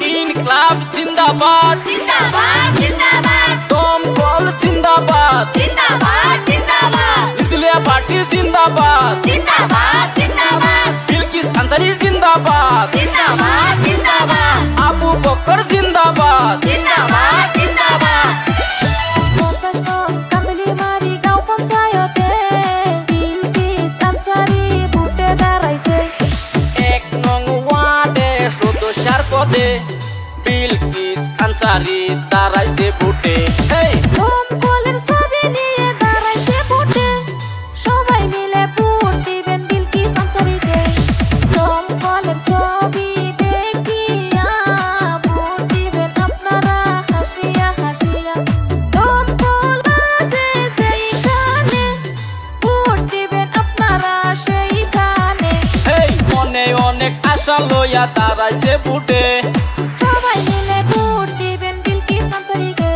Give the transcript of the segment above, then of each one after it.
तीन क्लब जिंदाबाद जिंदाबाद जिंदाबाद टॉम कॉल जिंदाबाद जिंदाबाद जिंदाबाद इतले पार्टी जिंदाबाद जिंदाबाद পদে বিল কিচ আনসারি তারাইছে বুটে হেই! পয়সা লইয়া তারাইছে বুটে। সবাই মিলে বুট দিবেন বিলকি সাম্পারিকে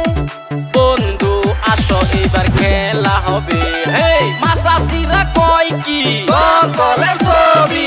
বন্ধু আসো এবার খেলা হবে। হেই মাসাসিরা কয় কি? ছবি।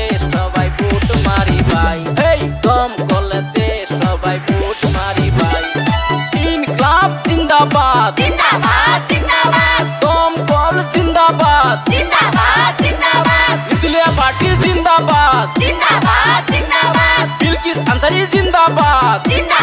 जिंदाबाद। जिंदाबाद जिंदाबाद। इंदुलिया पाटिल जिंदाबाद। जिंदाबाद जिंदाबाद। बिल्किस अंतरी जिंदाबाद। जिंदाबाद।